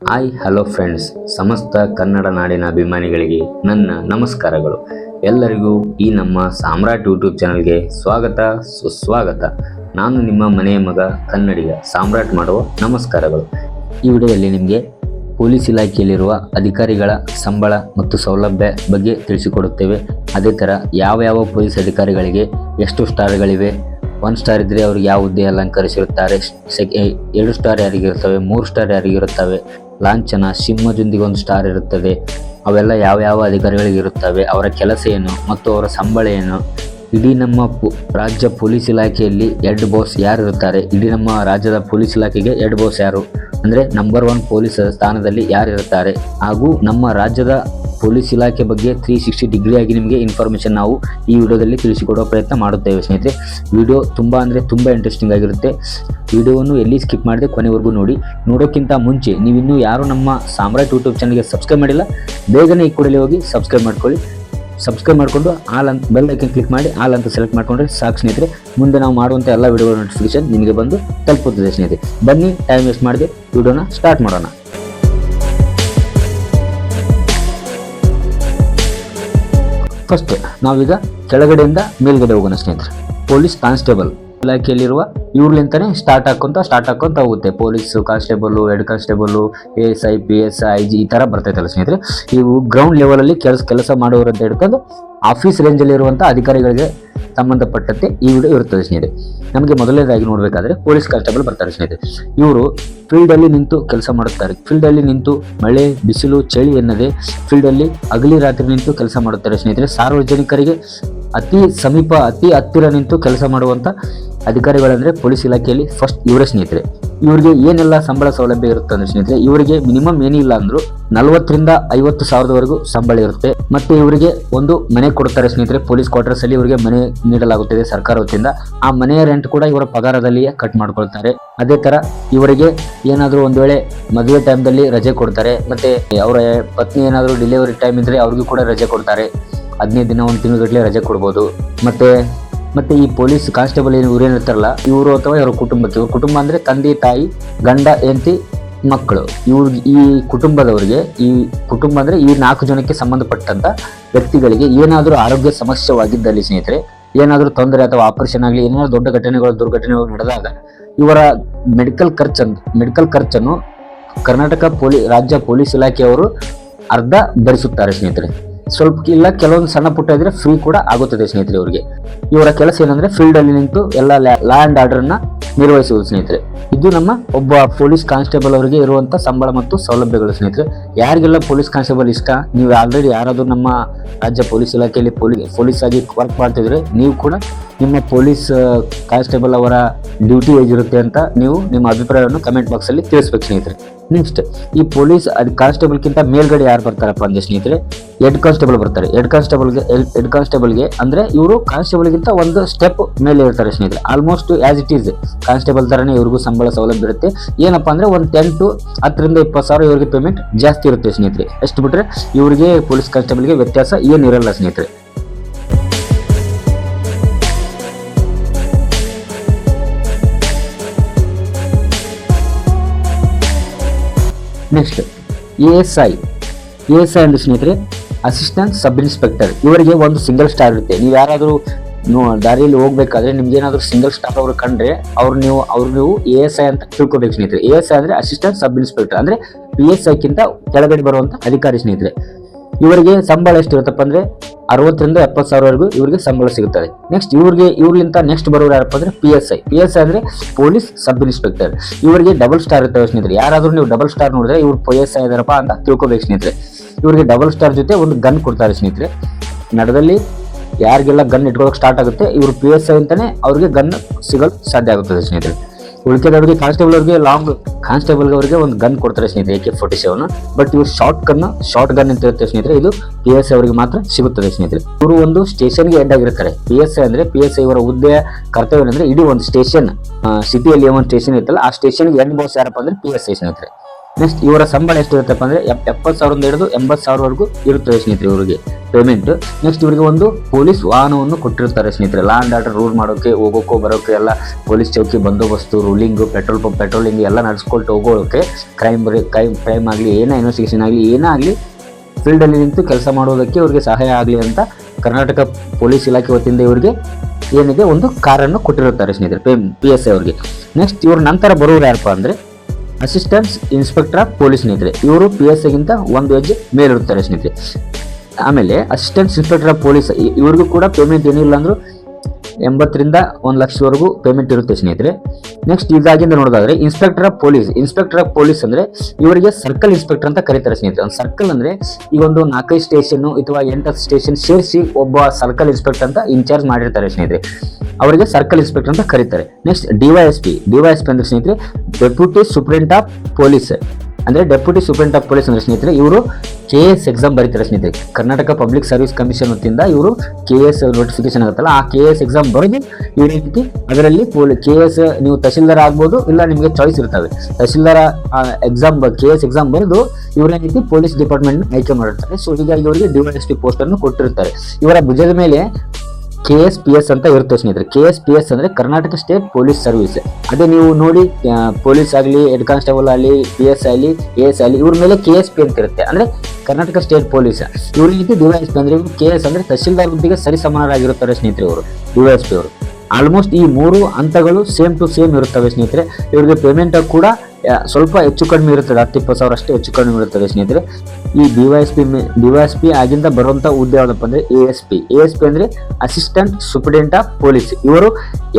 Hi hello friends ಸಮಸ್ತ ಕನ್ನಡ ನಾಡಿನ ಅಭಿಮಾನಿಗಳಿಗೆ ನನ್ನ ನಮಸ್ಕಾರಗಳು. ಎಲ್ಲರಿಗೂ ಈ ನಮ್ಮ ಸಾಮ್ರಾಟ್ ಯೂಟ್ಯೂಬ್ ಚಾನಲ್ಗೆ ಸ್ವಾಗತ, ಸುಸ್ವಾಗತ. ನಾನು ನಿಮ್ಮ ಮನೆಯ ಮಗ ಕನ್ನಡಿಗ ಸಾಮ್ರಾಟ್ ಮಾಡುವ ನಮಸ್ಕಾರಗಳು. ಈ ವಿಡಿಯೋದಲ್ಲಿ ನಿಮಗೆ ಪೊಲೀಸ್ ಇಲಾಖೆಯಲ್ಲಿರುವ ಅಧಿಕಾರಿಗಳ ಸಂಬಳ ಮತ್ತು ಸೌಲಭ್ಯ ಬಗ್ಗೆ ತಿಳಿಸಿಕೊಡುತ್ತೇವೆ. ಅದೇ ಥರ ಯಾವ ಯಾವ ಪೊಲೀಸ್ ಅಧಿಕಾರಿಗಳಿಗೆ ಎಷ್ಟು ಸ್ಟಾರ್ಗಳಿವೆ, ಒನ್ ಸ್ಟಾರ್ ಇದ್ದರೆ ಅವ್ರಿಗೆ ಯಾವ ಹುದ್ದೆ ಅಲಂಕರಿಸಿರುತ್ತಾರೆ ಸೆಕೆ ಎರಡು ಸ್ಟಾರ್ ಯಾರಿಗಿರುತ್ತವೆ, ಮೂರು ಸ್ಟಾರ್ ಯಾರಿಗಿರುತ್ತವೆ ಲಾಂಛನ ಸಿಂಹದೊಂದಿಗೆ ಒಂದು ಸ್ಟಾರ್ ಇರುತ್ತದೆ. ಅವೆಲ್ಲ ಯಾವ ಯಾವ ಅಧಿಕಾರಿಗಳಿಗೆ ಇರುತ್ತವೆ? ಅವರ ಕೆಲಸ ಏನು? ಮತ್ತು ಅವರ ಸಂಬಳ ಏನು? ಇಡೀ ನಮ್ಮ ರಾಜ್ಯ ಪೊಲೀಸ್ ಇಲಾಖೆಯಲ್ಲಿ ಹೆಡ್ ಬಾಸ್ ಯಾರು ಇರುತ್ತಾರೆ ಇಡೀ ನಮ್ಮ ರಾಜ್ಯದ ಪೊಲೀಸ್ ಇಲಾಖೆಗೆ ಹೆಡ್ ಬಾಸ್ ಯಾರು? ಅಂದರೆ ನಂಬರ್ ಒನ್ ಪೊಲೀಸ್ ಸ್ಥಾನದಲ್ಲಿ ಯಾರು ಇರುತ್ತಾರೆ ಹಾಗೂ ನಮ್ಮ ರಾಜ್ಯದ ಪೊಲೀಸ್ ಇಲಾಖೆ ಬಗ್ಗೆ ತ್ರೀ ಸಿಕ್ಸ್ಟಿ ಡಿಗ್ರಿ ಆಗಿ ನಿಮಗೆ ಇನ್ಫಾರ್ಮೇಷನ್ ನಾವು ಈ ವಿಡಿಯೋದಲ್ಲಿ ತಿಳಿಸಿಕೊಡುವ ಪ್ರಯತ್ನ ಮಾಡುತ್ತೇವೆ ಸ್ನೇಹಿತರೆ. ವಿಡಿಯೋ ತುಂಬ ಅಂದರೆ ತುಂಬ ಇಂಟ್ರೆಸ್ಟಿಂಗ್ ಆಗಿರುತ್ತೆ. ವಿಡಿಯೋವನ್ನು ಎಲ್ಲಿ ಸ್ಕಿಪ್ ಮಾಡದೆ ಕೊನೆವರೆಗೂ ನೋಡಿ. ನೋಡೋಕ್ಕಿಂತ ಮುಂಚೆ ನೀವಿನ್ನೂ ಯಾರು ನಮ್ಮ ಸಾಮ್ರಾಟ್ ಯೂಟ್ಯೂಬ್ ಚಾನಲ್ಗೆ ಸಬ್ಸ್ಕ್ರೈಬ್ ಮಾಡಿಲ್ಲ, ಬೇಗನೆ ಈ ಕೂಡಲೇ ಹೋಗಿ ಸಬ್ಸ್ಕ್ರೈಬ್ ಮಾಡ್ಕೊಳ್ಳಿ. ಸಬ್ಸ್ಕ್ರೈಬ್ ಮಾಡಿಕೊಂಡು ಆಲ್ ಅಂತ ಬೆಲ್ ಐಕನ್ ಕ್ಲಿಕ್ ಮಾಡಿ ಆಲ್ ಅಂತ ಸೆಲೆಕ್ಟ್ ಮಾಡ್ಕೊಂಡ್ರೆ ಸಾಕು ಸ್ನೇಹಿತರೆ. ಮುಂದೆ ನಾವು ಮಾಡುವಂಥ ಎಲ್ಲ ವಿಡಿಯೋಗಳ ನೋಟಿಫಿಕೇಶನ್ ನಿಮಗೆ ಬಂದು ತಲುಪುತ್ತದೆ ಸ್ನೇಹಿತರೆ. ಬನ್ನಿ ಟೈಮ್ ವೇಸ್ಟ್ ಮಾಡದೆ ವಿಡಿಯೋನ ಸ್ಟಾರ್ಟ್ ಮಾಡೋಣ. ಫಸ್ಟ್ ನಾವೀಗ ಕೆಳಗಡೆಯಿಂದ ಮೇಲ್ಗಡೆ ಹೋಗೋಣ ಸ್ನೇಹಿತರೆ. ಪೊಲೀಸ್ ಕಾನ್ಸ್ಟೇಬಲ್ ಇಲಾಖೆಯಲ್ಲಿರುವ ಇವ್ರಲಿಂತಾನೆ ಸ್ಟಾರ್ಟ್ ಹಾಕೊಂತ ಸ್ಟಾರ್ಟ್ ಹಾಕೊಂತ ಹೋಗುತ್ತೆ. Police constable head constable A S I P S I G ಈ ಥರ ಬರ್ತೈತಲ್ಲ ಸ್ನೇಹಿತರೆ. ಇವು ಗ್ರೌಂಡ್ ಲೆವೆಲಲ್ಲಿ ಕೆಲಸ ಕೆಲಸ ಅಂತ ಹಿಡ್ಕೊಂಡು ಆಫೀಸ್ ರೇಂಜಲ್ಲಿ ಇರುವಂತ ಅಧಿಕಾರಿಗಳಿಗೆ ಸಂಬಂಧಪಟ್ಟಂತೆ ಈ ವಿಡಿಯೋ ಇರುತ್ತದೆ ಸ್ನೇಹಿತರೆ ನಮಗೆ ಮೊದಲನೇದಾಗಿ ನೋಡಬೇಕಾದ್ರೆ ಪೊಲೀಸ್ ಕಾನ್ಸ್ಟೇಬಲ್ ಬರ್ತಾರೆ ಸ್ನೇಹಿತರೆ ಇವರು ಫೀಲ್ಡಲ್ಲಿ ನಿಂತು ಕೆಲಸ ಮಾಡುತ್ತಾರೆ. ಫೀಲ್ಡಲ್ಲಿ ನಿಂತು ಮಳೆ, ಬಿಸಿಲು, ಚಳಿ ಎನ್ನದೆ ಫೀಲ್ಡಲ್ಲಿ ಅಗಲಿ ರಾತ್ರಿ ನಿಂತು ಕೆಲಸ ಮಾಡುತ್ತಾರೆ ಸ್ನೇಹಿತರೆ ಸಾರ್ವಜನಿಕರಿಗೆ ಅತಿ ಸಮೀಪ, ಅತಿ ಹತ್ತಿರ ನಿಂತು ಕೆಲಸ ಮಾಡುವಂಥ ಅಧಿಕಾರಿಗಳಂದ್ರೆ ಪೊಲೀಸ್ ಇಲಾಖೆಯಲ್ಲಿ ಫಸ್ಟ್ ಇವರೇ ಸ್ನೇಹಿತರೆ. ಇವರಿಗೆ ಏನೆಲ್ಲ ಸಂಬಳ ಸೌಲಭ್ಯ ಇರುತ್ತೆ ಅಂದ್ರೆ ಸ್ನೇಹಿತರೆ, ಇವರಿಗೆ ಮಿನಿಮಮ್ ಏನಿಲ್ಲ ಅಂದ್ರು ನಲವತ್ತರಿಂದ ಐವತ್ತು ಸಾವಿರದವರೆಗೂ ಸಂಬಳ ಇರುತ್ತೆ. ಮತ್ತೆ ಇವರಿಗೆ ಒಂದು ಮನೆ ಕೊಡ್ತಾರೆ ಸ್ನೇಹಿತರೆ, ಪೊಲೀಸ್ ಕ್ವಾರ್ಟರ್ಸ್ ಅಲ್ಲಿ ಇವರಿಗೆ ಮನೆ ನೀಡಲಾಗುತ್ತದೆ ಸರ್ಕಾರ ವತಿಯಿಂದ. ಆ ಮನೆಯ ರೆಂಟ್ ಕೂಡ ಇವರ ಪಗಾರದಲ್ಲಿಯೇ ಕಟ್ ಮಾಡ್ಕೊಳ್ತಾರೆ. ಅದೇ ತರ ಇವರಿಗೆ ಏನಾದರೂ ಒಂದು ವೇಳೆ ಮದುವೆ ಟೈಮ್ದಲ್ಲಿ ರಜೆ ಕೊಡ್ತಾರೆ. ಮತ್ತೆ ಅವರ ಪತ್ನಿ ಏನಾದರೂ ಡೆಲಿವರಿ ಟೈಮ್ ಇದ್ರೆ ಅವ್ರಿಗೂ ಕೂಡ ರಜೆ ಕೊಡ್ತಾರೆ. ಹದಿನೈದು ದಿನ, ಒಂದು ತಿಂಗಳಗಟ್ಟಲೆ ರಜೆ ಕೊಡ್ಬೋದು. ಮತ್ತೆ ಮತ್ತೆ ಈ ಪೊಲೀಸ್ ಕಾನ್ಸ್ಟೇಬಲ್ ಏನು ಇವ್ರು ಏನಿರ್ತಾರಲ್ಲ ಇವರು ಅಥವಾ ಇವರ ಕುಟುಂಬಕ್ಕೆ, ಇವ್ರ ಕುಟುಂಬ ಅಂದ್ರೆ ತಂದೆ, ತಾಯಿ, ಗಂಡ, ಹೆಂಡತಿ, ಮಕ್ಕಳು. ಇವ್ರ ಈ ಕುಟುಂಬದವರಿಗೆ ಈ ಕುಟುಂಬ ಅಂದರೆ ಈ ನಾಲ್ಕು ಜನಕ್ಕೆ ಸಂಬಂಧಪಟ್ಟಂತ ವ್ಯಕ್ತಿಗಳಿಗೆ ಏನಾದರೂ ಆರೋಗ್ಯ ಸಮಸ್ಯೆವಾಗಿದ್ದಲ್ಲಿ ಸ್ನೇಹಿತರೆ, ಏನಾದರೂ ತೊಂದರೆ ಅಥವಾ ಆಪರೇಷನ್ ಆಗಲಿ, ಏನಾದರೂ ದೊಡ್ಡ ಘಟನೆಗಳು, ದುರ್ಘಟನೆಗಳು ನಡೆದಾಗ ಇವರ ಮೆಡಿಕಲ್ ಖರ್ಚನ್ನು ಮೆಡಿಕಲ್ ಖರ್ಚನ್ನು ಕರ್ನಾಟಕ ಪೊಲೀ, ರಾಜ್ಯ ಪೊಲೀಸ್ ಇಲಾಖೆಯವರು ಅರ್ಧ ಭರಿಸುತ್ತಾರೆ ಸ್ನೇಹಿತರೆ. ಸ್ವಲ್ಪ ಇಲ್ಲ, ಕೆಲವೊಂದು ಸಣ್ಣ ಪುಟ್ಟ ಇದ್ರೆ ಫ್ರೀ ಕೂಡ ಆಗುತ್ತದೆ ಸ್ನೇಹಿತರೆ ಇವರಿಗೆ. ಇವರ ಕೆಲಸ ಏನಂದ್ರೆ ಫೀಲ್ಡ್ ಅಲ್ಲಿ ನಿಂತು ಎಲ್ಲ ಲ್ಯಾಂಡ್ ಆರ್ಡರ್ನ ನಿರ್ವಹಿಸುವುದು ಸ್ನೇಹಿತರೆ. ಇದು ನಮ್ಮ ಒಬ್ಬ ಪೊಲೀಸ್ ಕಾನ್ಸ್ಟೇಬಲ್ ಅವರಿಗೆ ಇರುವಂತ ಸಂಬಳ ಮತ್ತು ಸೌಲಭ್ಯಗಳು ಸ್ನೇಹಿತರೆ. ಯಾರಿಗೆಲ್ಲ ಪೊಲೀಸ್ ಕಾನ್ಸ್ಟೇಬಲ್ ಇಷ್ಟ, ನೀವು ಆಲ್ರೆಡಿ ಯಾರಾದರೂ ನಮ್ಮ ರಾಜ್ಯ ಪೊಲೀಸ್ ಇಲಾಖೆಯಲ್ಲಿ ಪೊಲೀಸ್ ಆಗಿ ವರ್ಕ್ ಮಾಡ್ತಿದ್ರೆ ನೀವು ಕೂಡ ನಿಮ್ಮ ಪೊಲೀಸ್ ಕಾನ್ಸ್ಟೇಬಲ್ ಅವರ ಡ್ಯೂಟಿ ಹೇಗಿರುತ್ತೆ ಅಂತ ನೀವು ನಿಮ್ಮ ಅಭಿಪ್ರಾಯವನ್ನು ಕಮೆಂಟ್ ಬಾಕ್ಸ್ ಅಲ್ಲಿ ತಿಳಿಸ್ಬೇಕು ಸ್ನೇಹಿತರೆ. ನೆಕ್ಸ್ಟ್ ಈ ಪೊಲೀಸ್ ಅದು ಕಾನ್ಸ್ಟೇಬಲ್ಗಿಂತ ಮೇಲ್ಗಡೆ ಯಾರು ಬರ್ತಾರಪ್ಪ ಅಂದ್ರೆ ಸ್ನೇಹಿತರೆ? ಹೆಡ್ ಕಾನ್ಸ್ಟೇಬಲ್ ಬರ್ತಾರೆ. ಹೆಡ್ ಕಾನ್ಸ್ಟೇಬಲ್ಗೆ ಹೆಡ್ ಕಾನ್ಸ್ಟೇಬಲ್ಗೆ ಅಂದ್ರೆ ಇವರು ಕಾನ್ಸ್ಟೇಬಲ್ಗಿಂತ ಒಂದು ಸ್ಟೆಪ್ ಮೇಲೆ ಇರ್ತಾರೆ ಸ್ನೇಹಿತರೆ. Almost as it is constable ತರನೇ ಇವ್ರಿಗೂ ಸಂಬಳ ಸೌಲಭ್ಯ ಇರುತ್ತೆ ಏನಪ್ಪಾ ಅಂದ್ರೆ ಒಂದು ಟೆನ್ ಟು ಹತ್ತರಿಂದ ಇಪ್ಪತ್ತು ಸಾವಿರ ಇವರಿಗೆ ಪೇಮೆಂಟ್ ಜಾಸ್ತಿ ಇರುತ್ತೆ ಸ್ನೇಹಿತರೆ. ಎಷ್ಟು ಬಿಟ್ರೆ ಇವರಿಗೆ ಪೊಲೀಸ್ ಕಾನ್ಸ್ಟೇಬಲ್ಗೆ ವ್ಯತ್ಯಾಸ ಏನಿರಲ್ಲ ಸ್ನೇಹಿತರೆ. Next A S I A S I ಅಂದ್ರೆ ಸ್ನೇಹಿತರೆ ಅಸಿಸ್ಟೆಂಟ್ ಸಬ್ ಇನ್ಸ್ಪೆಕ್ಟರ್ ಇವರಿಗೆ ಒಂದು ಸಿಂಗಲ್ ಸ್ಟಾರ್ ಇರುತ್ತೆ. ನೀವು ಯಾರಾದರೂ ದಾರಿಯಲ್ಲಿ ಹೋಗ್ಬೇಕಾದ್ರೆ ನಿಮ್ಗೆ ಏನಾದರೂ ಸಿಂಗಲ್ ಸ್ಟಾರ್ ಅವರು ಕಂಡ್ರೆ ಅವ್ರು ನೀವು ಅವ್ರು ನೀವು ಎ ಎಸ್ ಐ ಅಂತ ತಿಳ್ಕೊಬೇಕು ಸ್ನೇಹಿತರೆ. ಎ ಎಸ್ ಐ ಅಂದ್ರೆ ಅಸಿಸ್ಟೆಂಟ್ ಸಬ್ ಇನ್ಸ್ಪೆಕ್ಟರ್ ಅಂದ್ರೆ ಪಿ ಎಸ್ ಐಕ್ಕಿಂತ ಕೆಳಗಡೆ ಬರುವಂತ ಅಧಿಕಾರಿ ಸ್ನೇಹಿತರೆ. ಇವರಿಗೆ ಸಂಬಳ ಎಷ್ಟಿರುತ್ತಪ್ಪ ಅಂದ್ರೆ ಅರವತ್ತರಿಂದ ಎಪ್ಪತ್ತು ಸಾವಿರವರೆಗೂ ಇವರಿಗೆ ಸಂಬಳ ಸಿಗುತ್ತದೆ. ನೆಕ್ಸ್ಟ್ ಇವರಿಗೆ, ಇವ್ರಲಿಂತ ನೆಕ್ಸ್ಟ್ ಬರೋರು ಯಾರಪ್ಪ ಅಂದ್ರೆ P S I P S I ಅಂದ್ರೆ ಪೊಲೀಸ್ ಸಬ್ ಇನ್ಸ್ಪೆಕ್ಟರ್. ಇವರಿಗೆ ಡಬಲ್ ಸ್ಟಾರ್ ಇರ್ತವೆ ಸ್ನೇಹಿತರೆ. ಯಾರಾದರೂ ನೀವು ಡಬಲ್ ಸ್ಟಾರ್ ನೋಡಿದ್ರೆ ಇವ್ರು ಪಿ ಎಸ್ ಐ ಇದಾರಪ್ಪ ಅಂತ ತಿಳ್ಕೊಬೇಕು ಸ್ನೇಹಿತರೆ. ಇವರಿಗೆ ಡಬಲ್ ಸ್ಟಾರ್ ಜೊತೆ ಒಂದು ಗನ್ ಕೊಡ್ತಾರೆ ಸ್ನೇಹಿತರೆ. ನಡದಲ್ಲಿ ಯಾರಿಗೆಲ್ಲ ಗನ್ ಇಟ್ಕೊಳ್ಳೋಕೆ ಸ್ಟಾರ್ಟ್ ಆಗುತ್ತೆ, ಇವರು ಪಿ ಎಸ್ ಐ ಅಂತಲೇ ಅವ್ರಿಗೆ ಗನ್ ಸಿಗಲು ಸಾಧ್ಯ ಆಗುತ್ತದೆ ಸ್ನೇಹಿತರೆ. ಉಳಿಕೆದವ್ರಿಗೆ ಕಾನ್ಸ್ಟೇಬಲ್ ಅವ್ರಿಗೆ ಲಾಂಗ್ ಕಾನ್ಸ್ಟೇಬಲ್ ಅವರಿಗೆ ಒಂದು ಗನ್ ಕೊಡ್ತಾರೆ ಸ್ನೇಹಿತರೆ A K forty seven but ಇವ್ರು ಶಾರ್ಟ್ ಗನ್ ಶಾರ್ಟ್ ಗನ್ ಅಂತ ಇರುತ್ತೆ ಸ್ನೇಹಿತರೆ, ಇದು ಪಿ ಎಸ್ ಐ ಅವರಿಗೆ ಮಾತ್ರ ಸಿಗುತ್ತದೆ ಸ್ನೇಹಿತರೆ. ಇವರು ಒಂದು ಸ್ಟೇಷನ್ಗೆ ಎಂಡ್ ಆಗಿರ್ತಾರೆ. ಪಿ ಎಸ್ ಐ ಅಂದ್ರೆ ಪಿ ಎಸ್ ಐ ಇವರ ಹುದ್ದೆಯ ಕರ್ತವ್ಯ ಏನಂದ್ರೆ ಇಡೀ ಒಂದು ಸ್ಟೇಷನ್ ಸಿಟಿಯಲ್ಲಿ ಒಂದು ಸ್ಟೇಷನ್ ಇರುತ್ತಲ್ಲ, ಆ ಸ್ಟೇಷನ್ಗೆ ಎಂಡ್ ಬಾಸ್ ಯಾರಪ್ಪ ಅಂದ್ರೆ ಪಿ ಎಸ್ ಐ ಸ್ನೇಹಿತರೆ. ನೆಕ್ಸ್ಟ್ ಇವರ ಸಂಬಳ ಎಷ್ಟು ಇರುತ್ತಪ್ಪ ಅಂದ್ರೆ ಎಪ್- ಎಪ್ಪತ್ತು ಸಾವಿರದಿಂದ ಹಿಡಿದು ಎಂಬತ್ತು ಸಾವಿರವರೆಗೂ ಇರುತ್ತದೆ ಸ್ನೇಹಿತರೆ ಇವರಿಗೆ ಪೇಮೆಂಟ್ ನೆಕ್ಸ್ಟ್ ಇವರಿಗೆ ಒಂದು ಪೊಲೀಸ್ ವಾಹನವನ್ನು ಕೊಟ್ಟಿರ್ತಾರೆ ಸ್ನೇಹಿತರೆ. ಲಾ ಅಂಡ್ ಆರ್ಡರ್ ರೂಲ್ ಮಾಡೋಕೆ, ಹೋಗೋಕೆ, ಬರೋಕೆ, ಎಲ್ಲ ಪೊಲೀಸ್ ಚೌಕಿ, ಬಂದೋಬಸ್ತು ರೂಲಿಂಗು ಪೆಟ್ರೋಲ್ ಪಂಪ್ ಪೆಟ್ರೋಲಿಂಗ್ ಎಲ್ಲ ನಡೆಸ್ಕೊಂಡು ಹೋಗೋಕೆ ಕ್ರೈಮ್ ಕ್ರೈಮ್ ಕ್ರೈಮ್ ಆಗಲಿ, ಏನೇ ಇನ್ವೆಸ್ಟಿಗೇಷನ್ ಆಗಲಿ, ಏನೇ ಆಗಲಿ ಫೀಲ್ಡಲ್ಲಿ ನಿಂತು ಕೆಲಸ ಮಾಡೋದಕ್ಕೆ ಇವರಿಗೆ ಸಹಾಯ ಆಗಲಿ ಅಂತ ಕರ್ನಾಟಕ ಪೊಲೀಸ್ ಇಲಾಖೆ ವತಿಯಿಂದ ಇವರಿಗೆ ಏನಿದೆ, ಒಂದು ಕಾರನ್ನು ಕೊಟ್ಟಿರುತ್ತಾರೆ ಸ್ನೇಹಿತರೆ ಪಿ ಎಸ್ ಐ ಅವರಿಗೆ. ನೆಕ್ಸ್ಟ್ ಇವ್ರ ನಂತರ ಬರುವರು ಯಾರಪ್ಪ ಅಂದರೆ ಅಸಿಸ್ಟೆಂಟ್ ಇನ್ಸ್ಪೆಕ್ಟರ್ ಆಫ್ ಪೊಲೀಸ್ ಸ್ನೇಹಿತರೆ, ಇವರು ಪಿ ಎಸ್ ಐಗಿಂತ ಒಂದು ಹೆಜ್ಜೆ ಮೇಲಿರುತ್ತಾರೆ ಸ್ನೇಹಿತರೆ. ಆಮೇಲೆ ಅಸಿಸ್ಟೆಂಟ್ ಇನ್ಸ್ಪೆಕ್ಟರ್ ಆಫ್ ಪೊಲೀಸ್ ಇವ್ರಿಗೂ ಕೂಡ ಪೇಮೆಂಟ್ ಏನಿಲ್ಲ ಅಂದರೂ ಎಂಬತ್ತರಿಂದ ಒಂದು ಲಕ್ಷವರೆಗೂ ಪೇಮೆಂಟ್ ಇರುತ್ತೆ ಸ್ನೇಹಿತರೆ. ನೆಕ್ಸ್ಟ್ ಇದಾಗಿಂದ ನೋಡೋದಾದ್ರೆ inspector of police inspector of police ಅಂದ್ರೆ ಇವರಿಗೆ ಸರ್ಕಲ್ ಇನ್ಸ್ಪೆಕ್ಟರ್ ಅಂತ ಕರೀತಾರೆ ಸ್ನೇಹಿತರೆ. ಒಂದು ಸರ್ಕಲ್ ಅಂದ್ರೆ ಈಗ ಒಂದು ನಾಲ್ಕೈದು ಸ್ಟೇಷನ್ ಅಥವಾ ಎಂಟು ಸ್ಟೇಷನ್ ಸೇರಿಸಿ ಒಬ್ಬ ಸರ್ಕಲ್ ಇನ್ಸ್ಪೆಕ್ಟರ್ ಅಂತ ಇನ್ಚಾರ್ಜ್ ಮಾಡಿರ್ತಾರೆ ಸ್ನೇಹಿತರೆ. ಅವರಿಗೆ ಸರ್ಕಲ್ ಇನ್ಸ್ಪೆಕ್ಟರ್ ಅಂತ ಕರೀತಾರೆ. ನೆಕ್ಸ್ಟ್ ಡಿವೈಎಸ್ಪಿ ಡಿವೈಎಸ್ಪಿ ಅಂದ್ರೆ ಸ್ನೇಹಿತರೆ ಡೆಪ್ಯೂಟಿ ಸೂಪ್ರೆಂಟ್ ಆಫ್ ಪೊಲೀಸ್ ಅಂದ್ರೆ ಡೆಪ್ಯೂಟಿ ಸೂಪ್ರೆಂಟ್ ಆಫ್ ಪೊಲೀಸ್ ಅಂದ್ರೆ ಸ್ನೇಹಿತರೆ, ಇವರು ಕೆ ಎಸ್ ಎಕ್ಸಾಮ್ ಬರೀತಾರೆ ಸ್ನೇಹಿತರೆ. ಕರ್ನಾಟಕ ಪಬ್ಲಿಕ್ ಸರ್ವಿಸ್ ಕಮಿಷನ್ ವತಿಯಿಂದ ಇವರು ಕೆ ಎಸ್ ನೋಟಿಫಿಕೇಶನ್ ಆಗುತ್ತಲ್ಲ, ಆ ಕೆ ಎಸ್ ಎಕ್ಸಾಮ್ ಬರೆದು ಇವ್ರ ರೀತಿ ಅದರಲ್ಲಿ ಕೆ ಎಸ್ ನೀವು ತಹಶೀಲ್ದಾರ್ ಆಗ್ಬೋದು ಇಲ್ಲ ನಿಮಗೆ ಚಾಯ್ಸ್ ಇರ್ತವೆ tahsildar exam K S exam ಬರೆದು ಇವರ ರೀತಿ ಪೊಲೀಸ್ ಡಿಪಾರ್ಟ್ಮೆಂಟ್ ಆಯ್ಕೆ ಮಾಡಿರ್ತಾರೆ. ಸೊ ಹೀಗಾಗಿ ಇವರಿಗೆ ಡಿವೈಎಸ್ಪಿ ಪೋಸ್ಟ್ ಅನ್ನು ಕೊಟ್ಟಿರ್ತಾರೆ. ಇವರ ಭುಜದ ಮೇಲೆ ಕೆ ಎಸ್ ಪಿ ಎಸ್ ಅಂತ ಇರುತ್ತೆ ಸ್ನೇಹಿತರೆ. ಕೆ ಎಸ್ ಪಿ ಎಸ್ ಅಂದ್ರೆ ಕರ್ನಾಟಕ ಸ್ಟೇಟ್ ಪೊಲೀಸ್ ಸರ್ವಿಸ್ ಅದೇ ನೀವು ನೋಡಿ ಪೊಲೀಸ್ ಆಗಲಿ ಹೆಡ್ ಕಾನ್ಸ್ಟೇಬಲ್ ಆಗಲಿ ಪಿ ಎಸ್ ಆಗಲಿ ಎ ಎಸ್ ಆಗಲಿ, ಇವ್ರ ಮೇಲೆ ಕೆ ಎಸ್ ಪಿ ಅಂತ ಇರುತ್ತೆ. ಅಂದ್ರೆ ಕರ್ನಾಟಕ ಸ್ಟೇಟ್ ಪೊಲೀಸ್ ಇವ್ರ ರೀತಿ ಡಿವೈಎಸ್ ಪಿ ಅಂದ್ರೆ ಕೆ ಎಸ್ ಅಂದ್ರೆ ತಹಶೀಲ್ದಾರ್ ಹುದ್ದೆಗೆ ಸರಿ ಸಮಾನರಾಗಿರುತ್ತಾರೆ ಸ್ನೇಹಿತರೆ ಇವರು ಡಿವೈಎಸ್ ಪಿ ಅವರು. ಆಲ್ಮೋಸ್ಟ್ ಈ ಮೂರು ಹಂತಗಳು ಸೇಮ್ ಟು ಸೇಮ್ ಇರುತ್ತವೆ ಸ್ನೇಹಿತರೆ. ಇವರಿಗೆ ಪೇಮೆಂಟ್ ಕೂಡ ಸ್ವಲ್ಪ ಹೆಚ್ಚು ಕಡಿಮೆ ಇರುತ್ತದೆ, ಹತ್ತು, ಇಪ್ಪತ್ತು ಸಾವಿರ ಅಷ್ಟೇ ಹೆಚ್ಚು ಕಡಿಮೆ ಇರುತ್ತದೆ ಸ್ನೇಹಿತರೆ. ಈ D Y S P D Y S P ಆಗಿಂದ ಬರುವಂಥ ಹುದ್ದೆ ಯಾವುದಪ್ಪ ಅಂದ್ರೆ A S P A S P ಅಂದ್ರೆ ಅಸಿಸ್ಟೆಂಟ್ ಸುಪ್ರಿಡೆಂಟ್ ಆಫ್ ಪೊಲೀಸ್ ಇವರು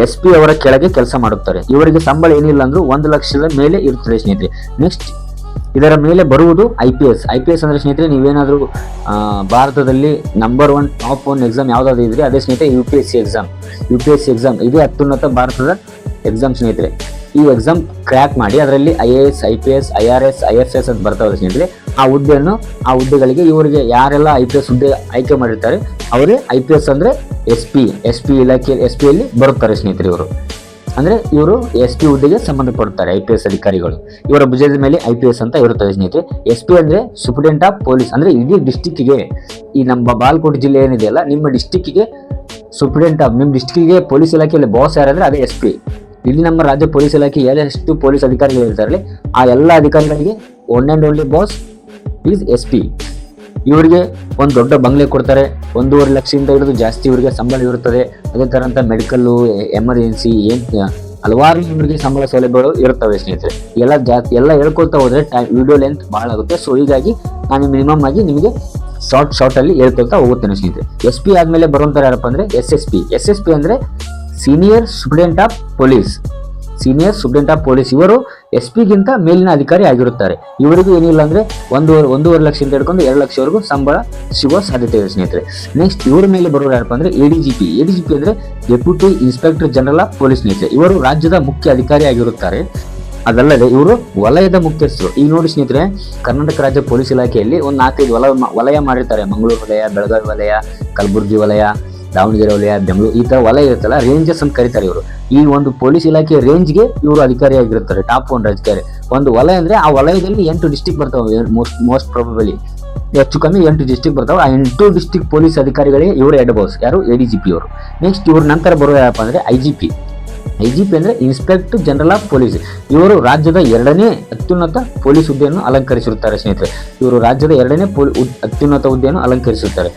ಎಸ್ ಪಿ ಅವರ ಕೆಳಗೆ ಕೆಲಸ ಮಾಡುತ್ತಾರೆ. ಇವರಿಗೆ ಸಂಬಳ ಏನಿಲ್ಲ ಅಂದ್ರೂ ಒಂದು ಲಕ್ಷದ ಮೇಲೆ ಇರುತ್ತದೆ ಸ್ನೇಹಿತರೆ. ನೆಕ್ಸ್ಟ್ ಇದರ ಮೇಲೆ ಬರುವುದು I P S I P S ಅಂದ್ರೆ ಸ್ನೇಹಿತರೆ, ನೀವೇನಾದರೂ ಭಾರತದಲ್ಲಿ number one top one exam ಯಾವುದಾದ್ರು ಇದ್ರೆ, ಅದೇ ಸ್ನೇಹಿತರೆ U P S C exam U P S C exam ಇದೇ ಅತ್ಯುನ್ನತ ಭಾರತದ ಎಕ್ಸಾಮ್ ಸ್ನೇಹಿತರೆ. ಈ ಎಕ್ಸಾಮ್ ಕ್ರ್ಯಾಕ್ ಮಾಡಿ ಅದರಲ್ಲಿ I A S I P S I R S I F S ಅಂತ ಬರ್ತಾವೆ ಸ್ನೇಹಿತರೆ ಆ ಹುದ್ದೆಯನ್ನು, ಆ ಹುದ್ದೆಗಳಿಗೆ ಇವರಿಗೆ ಯಾರೆಲ್ಲ ಐ ಪಿ ಎಸ್ ಹುದ್ದೆ ಆಯ್ಕೆ ಮಾಡಿರ್ತಾರೆ, ಅವರೇ ಐ ಪಿ ಎಸ್ ಅಂದರೆ ಎಸ್ ಪಿ ಎಸ್ ಪಿ ಇಲಾಖೆ ಎಸ್ ಪಿಯಲ್ಲಿ ಬರುತ್ತಾರೆ ಸ್ನೇಹಿತರೆ ಇವರು. ಅಂದರೆ ಇವರು ಎಸ್ ಪಿ ಹುದ್ದೆಗೆ ಸಂಬಂಧಪಡುತ್ತಾರೆ ಐ ಪಿ ಎಸ್ ಅಧಿಕಾರಿಗಳು. ಇವರ ಭುಜದ ಮೇಲೆ ಐ ಪಿ ಎಸ್ ಅಂತ ಇರುತ್ತದೆ ಸ್ನೇಹಿತರೆ. ಎಸ್ ಪಿ ಅಂದರೆ ಸೂಪರಿಂಟೆಂಟ್ ಆಫ್ ಪೊಲೀಸ್ ಅಂದರೆ ಇಡೀ ಡಿಸ್ಟಿಕ್ಗೆ ಈ ನಮ್ಮ ಬಾಲ್ಕೋಟ್ ಜಿಲ್ಲೆ ಏನಿದೆಯಲ್ಲ ನಿಮ್ಮ ಡಿಸ್ಟಿಕ್ಗೆ ಸೂಪರಿಂಟೆಂಟ್ ಆಫ್ ನಿಮ್ಮ ಡಿಸ್ಟಿಕ್ಗೆ ಪೊಲೀಸ್ ಇಲಾಖೆಯಲ್ಲಿ ಬಾಸ್ ಯಾರಂದ್ರೆ ಅದೇ ಎಸ್ ಪಿ ಇಲ್ಲಿ ನಮ್ಮ ರಾಜ್ಯ ಪೊಲೀಸ್ ಇಲಾಖೆ ಎಷ್ಟು ಪೊಲೀಸ್ ಅಧಿಕಾರಿಗಳು ಇರ್ತಾರೆ ಆ ಎಲ್ಲ ಅಧಿಕಾರಿಗಳಿಗೆ one and only boss is S P ಇವರಿಗೆ ಒಂದು ದೊಡ್ಡ ಬಂಗ್ಲೆ ಕೊಡ್ತಾರೆ. ಒಂದೂವರೆ ಲಕ್ಷದಿಂದ ಹಿಡಿದು ಜಾಸ್ತಿ ಇವರಿಗೆ ಸಂಬಳ ಇರುತ್ತದೆ ಅದೇ ಥರ ಅಂತ ಮೆಡಿಕಲ್ಲು ಎಮರ್ಜೆನ್ಸಿ ಏನ್, ಹಲವಾರು ಇವರಿಗೆ ಸಂಬಳ ಸೌಲಭ್ಯಗಳು ಇರುತ್ತವೆ ಸ್ನೇಹಿತರೆ. ಎಲ್ಲ ಜಾಸ್ತಿ ಎಲ್ಲ ಹೇಳ್ಕೊಳ್ತಾ ಹೋದರೆ ಟೈಮ್ ವಿಡಿಯೋ ಲೆಂತ್ ಭಾಳ ಆಗುತ್ತೆ. ಸೊ ಹೀಗಾಗಿ ನಾನು ಮಿನಿಮಮ್ ಆಗಿ ನಿಮಗೆ ಶಾರ್ಟ್ ಶಾರ್ಟ್ ಅಲ್ಲಿ ಹೇಳ್ಕೊಳ್ತಾ ಹೋಗುತ್ತೇನೆ ಸ್ನೇಹಿತರೆ. ಎಸ್ ಪಿ ಆದಮೇಲೆ ಬರುವಂಥ ಯಾರಪ್ಪ ಅಂದರೆ S S P S S P ಅಂದ್ರೆ senior student of police senior student of police ಇವರು ಎಸ್ ಪಿಗಿಂತ ಮೇಲಿನ ಅಧಿಕಾರಿ ಆಗಿರುತ್ತಾರೆ. ಇವರಿಗೂ ಏನಿಲ್ಲ ಅಂದ್ರೆ ಒಂದೂವರೆ ಒಂದೂವರೆ ಲಕ್ಷದಿಂದ ಹಿಡ್ಕೊಂಡು ಎರಡು ಲಕ್ಷವರೆಗೂ ಸಂಬಳ ಸಿಗುವ ಸಾಧ್ಯತೆ ಇದೆ, ಸ್ನೇಹಿತರೆ. ನೆಕ್ಸ್ಟ್ ಇವರ ಮೇಲೆ ಬರೋರು ಯಾರಪ್ಪ ಅಂದರೆ A D G P A D G P ಅಂದರೆ deputy inspector general of police ಸ್ನೇಹಿತರೆ. ಇವರು ರಾಜ್ಯದ ಮುಖ್ಯ ಅಧಿಕಾರಿ ಆಗಿರುತ್ತಾರೆ. ಅದಲ್ಲದೆ ಇವರು ವಲಯದ ಮುಖ್ಯಸ್ಥರು. ಈಗ ನೋಡಿ, ಸ್ನೇಹಿತರೆ, ಕರ್ನಾಟಕ ರಾಜ್ಯ ಪೊಲೀಸ್ ಇಲಾಖೆಯಲ್ಲಿ ಒಂದು ನಾಲ್ಕೈದು ವಲಯ ವಲಯ ಮಾಡಿರ್ತಾರೆ. ಮಂಗಳೂರು ವಲಯ, ಬೆಳಗಾವಿ ವಲಯ, ಕಲಬುರಗಿ ವಲಯ ದಾವಣಗೆರೆ ವಲಯ, ಬೆಂಗಳೂರು, ಈ ತರ ವಲಯ ಇರುತ್ತಲ್ಲ ರೇಂಜಸ್ ಅಂತ ಕರೀತಾರೆ ಇವರು. ಈ ಒಂದು ಪೊಲೀಸ್ ಇಲಾಖೆ ರೇಂಜ್ಗೆ ಇವರು ಅಧಿಕಾರಿಯಾಗಿರ್ತಾರೆ ಟಾಪ್ ಒನ್ ಅಧಿಕಾರಿ. ಒಂದು ವಲಯ ಅಂದ್ರೆ ಆ ವಲಯದಲ್ಲಿ ಎಂಟು ಡಿಸ್ಟಿಕ್ ಬರ್ತಾವೆ ಮೋಸ್ಟ್ ಮೋಸ್ಟ್ ಪ್ರಾಬಬಲಿ ಹೆಚ್ಚು ಕಮ್ಮಿ ಎಂಟು ಡಿಸ್ಟಿಕ್ ಬರ್ತಾವೆ, ಆ ಎಂಟು ಡಿಸ್ಟಿಕ್ ಪೊಲೀಸ್ ಅಧಿಕಾರಿಗಳಿಗೆ ಇವರು ಹೆಡ್ ಬಾಸ್ ಯಾರು? ಎ ಡಿ ಜಿ ಪಿ ಅವರು. ನೆಕ್ಸ್ಟ್ ಇವ್ರ ನಂತರ ಬರೋ ಯಾರಪ್ಪ ಅಂದ್ರೆ I G P I G P ಅಂದ್ರೆ ಇನ್ಸ್ಪೆಕ್ಟರ್ ಜನರಲ್ ಆಫ್ ಪೊಲೀಸ್ ಇವರು ರಾಜ್ಯದ ಎರಡನೇ ಅತ್ಯುನ್ನತ ಪೊಲೀಸ್ ಹುದ್ದೆಯನ್ನು ಅಲಂಕರಿಸಿರುತ್ತಾರೆ ಸ್ನೇಹಿತರೆ. ಇವರು ರಾಜ್ಯದ ಎರಡನೇ ಪೊಲೀ ಅತ್ಯುನ್ನತ ಹುದ್ದೆಯನ್ನು ಅಲಂಕರಿಸಿರುತ್ತಾರೆ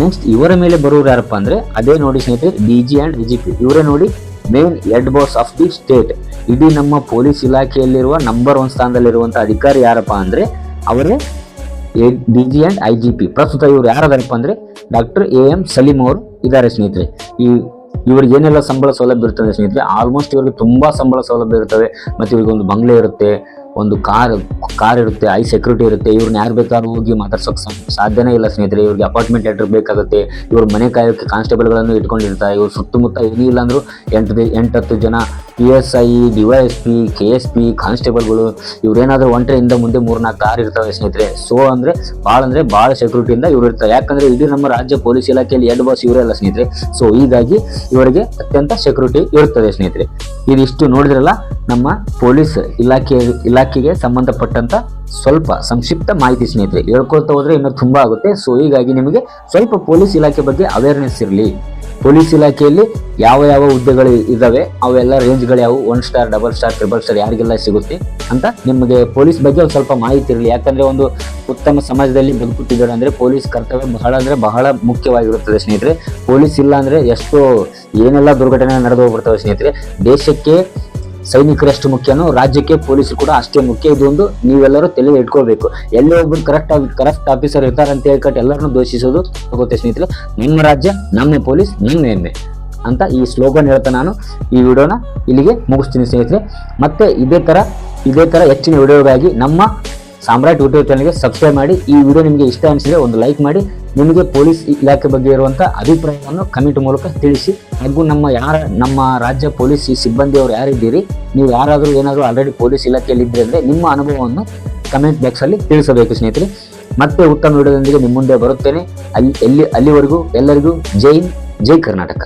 ನೆಕ್ಸ್ಟ್ ಇವರ ಮೇಲೆ ಬರೋರು ಯಾರಪ್ಪ ಅಂದ್ರೆ ಅದೇ ನೋಡಿ ಸ್ನೇಹಿತರೆ D G and D G P ಇವರೇ ನೋಡಿ main head boss of the state ಇಡೀ ನಮ್ಮ ಪೊಲೀಸ್ ಇಲಾಖೆಯಲ್ಲಿರುವ ನಂಬರ್ ಒನ್ ಸ್ಥಾನದಲ್ಲಿರುವಂತ ಅಧಿಕಾರಿ ಯಾರಪ್ಪ ಅಂದ್ರೆ ಅವರೇ D G and I G P ಪ್ರಸ್ತುತ ಇವರು ಯಾರದಾರಪ್ಪ ಅಂದ್ರೆ ಡಾಕ್ಟರ್ ಎ ಎಂ ಸಲೀಂ ಅವರು ಇದ್ದಾರೆ ಸ್ನೇಹಿತರೆ. ಈ ಇವ್ರಿಗೆ ಏನೆಲ್ಲ ಸಂಬಳ ಸೌಲಭ್ಯ ಇರ್ತದೆ ಸ್ನೇಹಿತರೆ? ಆಲ್ಮೋಸ್ಟ್ ಇವ್ರಿಗೆ ತುಂಬಾ ಸಂಬಳ ಸೌಲಭ್ಯ ಮತ್ತೆ ಇವ್ರಿಗೆ ಒಂದು ಬಂಗ್ಲೆ ಇರುತ್ತೆ. ಒಂದು ಕಾರ್ ಕಾರ್ ಇರುತ್ತೆ, ಐ ಸೆಕ್ಯೂರಿಟಿ ಇರುತ್ತೆ ಇವ್ರನ್ನ ಯಾರು ಬೇಕಾದ್ರೂ ಹೋಗಿ ಮಾತಾಡ್ಸೋಕೆ ಸಾಧ್ಯನೇ ಇಲ್ಲ ಸ್ನೇಹಿತರೆ, ಇವ್ರಿಗೆ ಅಪಾರ್ಟ್ಮೆಂಟ್ ಲೆಟರ್ ಬೇಕಾಗುತ್ತೆ, ಇವ್ರ ಮನೆ ಕಾಯೋಕೆ ಕಾನ್ಸ್ಟೇಬಲ್ಗಳನ್ನು ಇಟ್ಕೊಂಡಿರ್ತಾರೆ ಇವ್ರು ಸುತ್ತಮುತ್ತ ಏನಿಲ್ಲ ಅಂದರೂ ಎಂಟು ಎಂಟು ಹತ್ತು ಜನ P S I, D Y S P, K S P, ಕಾನ್ಸ್ಟೇಬಲ್ಗಳು, ಇವ್ರೇನಾದರೂ ಒಂಟ್ರೆಯಿಂದ ಮುಂದೆ ಮೂರ್ನಾಲ್ಕು ಕಾರ್ ಇರ್ತವೆ ಸ್ನೇಹಿತರೆ. ಸೊ ಅಂದರೆ ಭಾಳ ಅಂದರೆ ಭಾಳ ಸೆಕ್ಯೂರಿಟಿಯಿಂದ ಇವ್ರು ಇರ್ತಾರೆ. ಯಾಕಂದರೆ ಇಡೀ ನಮ್ಮ ರಾಜ್ಯ ಪೊಲೀಸ್ ಇಲಾಖೆಯಲ್ಲಿ ಎರಡು ಬಾಸ್ ಇವರೇ ಸ್ನೇಹಿತರೆ. ಸೊ ಹೀಗಾಗಿ ಇವರಿಗೆ ಅತ್ಯಂತ ಸೆಕ್ಯೂರಿಟಿ ಇರುತ್ತದೆ ಸ್ನೇಹಿತರೆ. ಇದಿಷ್ಟು ನೋಡಿದ್ರಲ್ಲ ನಮ್ಮ ಪೊಲೀಸ್ ಇಲಾಖೆ ಇಲಾಖೆ ಇಲಾಖೆಗೆ ಸಂಬಂಧಪಟ್ಟಂತ ಸ್ವಲ್ಪ ಸಂಕ್ಷಿಪ್ತ ಮಾಹಿತಿ ಸ್ನೇಹಿತರೆ. ಹೇಳ್ಕೊಳ್ತಾ ಹೋದ್ರೆ ಇನ್ನೂ ತುಂಬಾ ಆಗುತ್ತೆ. ಸೊ ಹೀಗಾಗಿ ನಿಮಗೆ ಸ್ವಲ್ಪ ಪೊಲೀಸ್ ಇಲಾಖೆ ಬಗ್ಗೆ ಅವೇರ್ನೆಸ್ ಇರಲಿ. ಪೊಲೀಸ್ ಇಲಾಖೆಯಲ್ಲಿ ಯಾವ ಯಾವ ಹುದ್ದೆಗಳು ಇದ್ದಾವೆ ಅವೆಲ್ಲ ರೇಂಜ್ಗಳು ಯಾವುವು one star double star triple star ಯಾರಿಗೆಲ್ಲ ಸಿಗುತ್ತೆ ಅಂತ ನಿಮಗೆ ಪೊಲೀಸ್ ಬಗ್ಗೆ ಒಂದು ಸ್ವಲ್ಪ ಮಾಹಿತಿ ಇರಲಿ. ಯಾಕಂದ್ರೆ ಒಂದು ಉತ್ತಮ ಸಮಾಜದಲ್ಲಿ ಬದುಕುತ್ತಿದ್ದಾರೆ ಅಂದ್ರೆ ಪೊಲೀಸ್ ಕರ್ತವ್ಯ ಬಹಳ ಅಂದ್ರೆ ಬಹಳ ಮುಖ್ಯವಾಗಿರುತ್ತದೆ ಸ್ನೇಹಿತರೆ. ಪೊಲೀಸ್ ಇಲ್ಲ ಅಂದ್ರೆ ಎಷ್ಟೋ ಏನೆಲ್ಲ ದುರ್ಘಟನೆ ನಡೆದು ಹೋಗ್ಬಿಡ್ತವೆ ಸ್ನೇಹಿತರೆ. ದೇಶಕ್ಕೆ ಸೈನಿಕರು ಎಷ್ಟು ಮುಖ್ಯನೋ, ರಾಜ್ಯಕ್ಕೆ ಪೊಲೀಸರು ಕೂಡ ಅಷ್ಟೇ ಮುಖ್ಯ. ಇದು ಒಂದು ನೀವೆಲ್ಲರೂ ತಲೆ ಇಟ್ಕೋಬೇಕು. ಎಲ್ಲೇ ಒಬ್ಬರು ಕರೆಕ್ಟ್ ಆಗಿ ಕರೆಕ್ಟ್ ಆಫೀಸರ್ ಇರ್ತಾರೆ ಅಂತ ಹೇಳ್ಕೊಂಡು ಎಲ್ಲರನ್ನೂ ದೋಷಿಸೋದು. ಗೊತ್ತೆ ಸ್ನೇಹಿತರೆ, ನಿಮ್ಮ ರಾಜ್ಯ, ನಮ್ಮ ಪೊಲೀಸ್, ನಿಮ್ಮ ಹೆಮ್ಮೆ ಅಂತ ಈ ಸ್ಲೋಗನ್ ಹೇಳ್ತಾ ನಾನು ಈ ವಿಡಿಯೋನ ಇಲ್ಲಿಗೆ ಮುಗಿಸ್ತೀನಿ ಸ್ನೇಹಿತರೆ. ಮತ್ತೆ ಇದೇ ತರ ಇದೇ ತರ ಹೆಚ್ಚಿನ ವಿಡಿಯೋಗಾಗಿ ನಮ್ಮ ಸಾಮ್ರಾಟ್ ಯೂಟ್ಯೂಬ್ ಚಾನಲ್ಗೆ ಸಬ್ಸ್ಕ್ರೈಬ್ ಮಾಡಿ ಈ ವಿಡಿಯೋ ನಿಮಗೆ ಇಷ್ಟ ಅನಿಸಿದ್ರೆ ಒಂದು ಲೈಕ್ ಮಾಡಿ ನಿಮಗೆ ಪೊಲೀಸ್ ಇಲಾಖೆ ಬಗ್ಗೆ ಇರುವಂಥ ಅಭಿಪ್ರಾಯವನ್ನು ಕಮೆಂಟ್ ಮೂಲಕ ತಿಳಿಸಿ. ಹಾಗೂ ನಮ್ಮ ಯಾರ ನಮ್ಮ ರಾಜ್ಯ ಪೊಲೀಸ್ ಸಿಬ್ಬಂದಿಯವರು ಯಾರಿದ್ದೀರಿ ನೀವು ಯಾರಾದರೂ ಏನಾದರೂ ಆಲ್ರೆಡಿ ಪೊಲೀಸ್ ಇಲಾಖೆಯಲ್ಲಿ ಇದ್ದರೆ ಅಂದರೆ ನಿಮ್ಮ ಅನುಭವವನ್ನು ಕಮೆಂಟ್ ಬಾಕ್ಸಲ್ಲಿ ತಿಳಿಸಬೇಕು ಸ್ನೇಹಿತರೆ. ಮತ್ತೆ ಉತ್ತಮ ವಿಡಿಯೋದೊಂದಿಗೆ ನಿಮ್ಮ ಮುಂದೆ ಬರುತ್ತೇನೆ. ಅಲ್ಲಿ ಎಲ್ಲಿ ಅಲ್ಲಿವರೆಗೂ ಎಲ್ಲರಿಗೂ ಜೈ ಹಿಂದ್, ಜೈ ಕರ್ನಾಟಕ.